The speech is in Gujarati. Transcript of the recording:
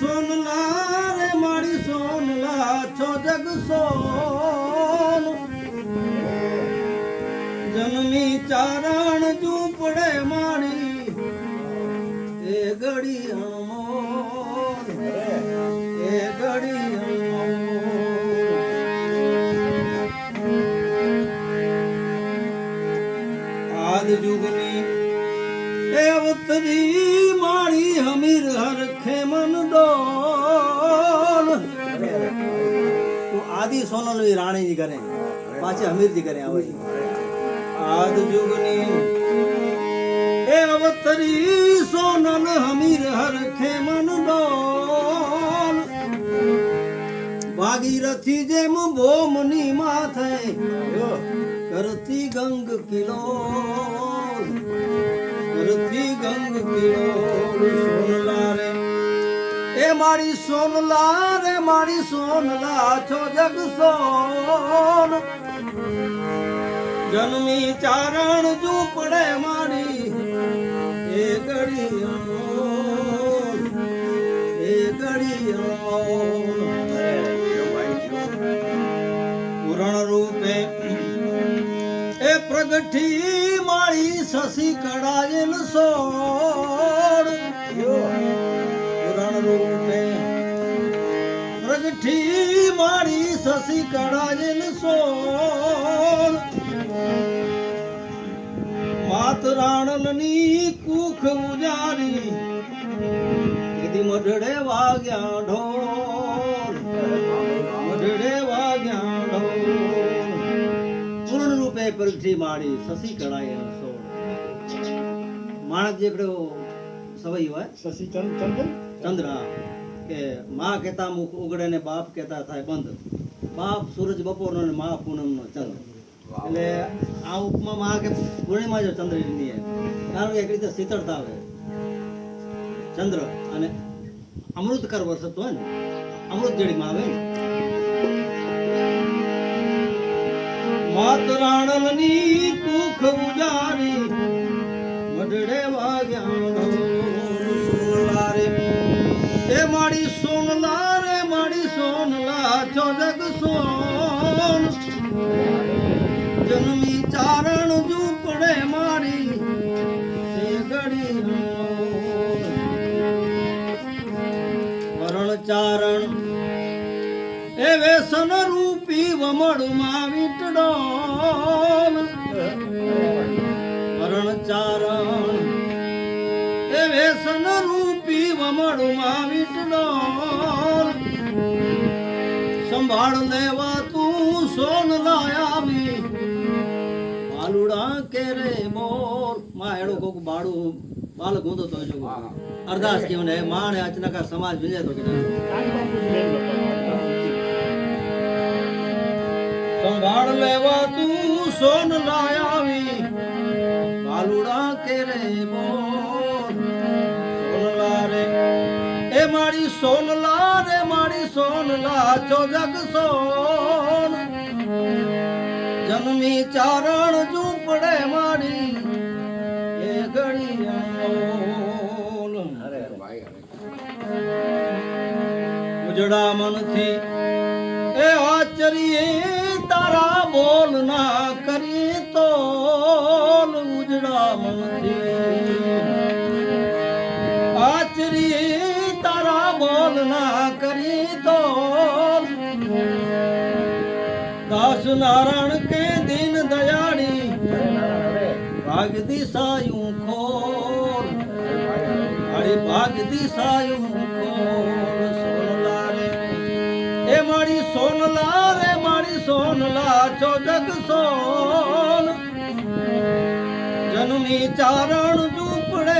સોનલા રે મારી સોનલા, છો જગ સોન. જનની ચારણ ઝૂંપડે મારી, એ ઘડી અણમોલ. એ ઘડી અણમોલ. આદ જુગની એ અવતરી માણી હમીર હરખે મન ડોલ. આદિ સોનલની રાણીજી કરે પાછી હમીરજી કરે આવે. આદ જુગની એ અવતરી સોનલ હમીર હરખે મન ડોલ. ભાગીરથી જેમ ભોમની માથે, કરતી ગંગ કિલો કરતી ગંગ કિલો સોનલા રે એ મારી સોનલા રે મારી સોનલા છો જગ સોન જન્મી ચારણ ઝૂંપડે મારી એ ઘડી અણમોલ, એ ઘડી અણમોલ. પૂરણ રૂપે એ પ્રગટી મારી શશી કડાયેલ સોળ શશી કડાયેલ સોળ. માત રાણલની કુખ ઉજારી કીધી મઢડે વાગ્યા ઢોલ. મઢડે વાગ્યા ઢોલ. પૂર્ણ રૂપે પ્રગટી માળી શશી કળાએ સોળ. માણસ જેકડો સવઈ હોય. શશી ચંદ્ર ચંદ્ર કે માં કહેતા મુખ ઉગડે ને બાપ કહેતા થાય બંધ. બાપ સૂરજ બપોરનો ને માં પૂનમનો ચંદ્ર. એટલે આ ઉપમા માં કે પૂર્ણિમા જો ચંદ્રની કારણ કે એક રીતે શીતળતા આવે. ચંદ્ર અને અમૃતકર વરસતો હોય ને અમૃત જડીમાં આવે ને. માત રાણલની કુખ ઉજારી મઢડે વાગ્યા સોનલા રે એ માડી સોનલા ચારણ એ વેસન રૂપી વમળમાં વીટડો. વરણ ચારણ એ વેસન રૂપી વમળમાં વીટડો. સંભાળ લેવા તું સોન લાયાવી. આલુડા કેરે મોર. માં કોક બાળું. જો અરદાસ કેવું ને માણે અચનકા સમાજ વિજય તો કે સંભાળ લેવા તું સોન લાયાવી કાલુડા કેરે મોર. સોનલા રે એ મારી સોનલા રે મારી સોનલા છો જગ સોન. જન્મી ચારણ ઉજડા મનથી એ આચરીએ તારા બોલ ના કરી તો ઉજડા મનથી આચરીએ તારા બોલ ના કરી તો દાસ નારાયણ કે દિન દયાળી ભાગ દિશાયું મારી ભાગ દિશાયું ખોલ સોનલા રે એ મારી સોનલા રે મારી સોનલા છો જગ સોન. જન્મી ચારણ ઝૂંપડે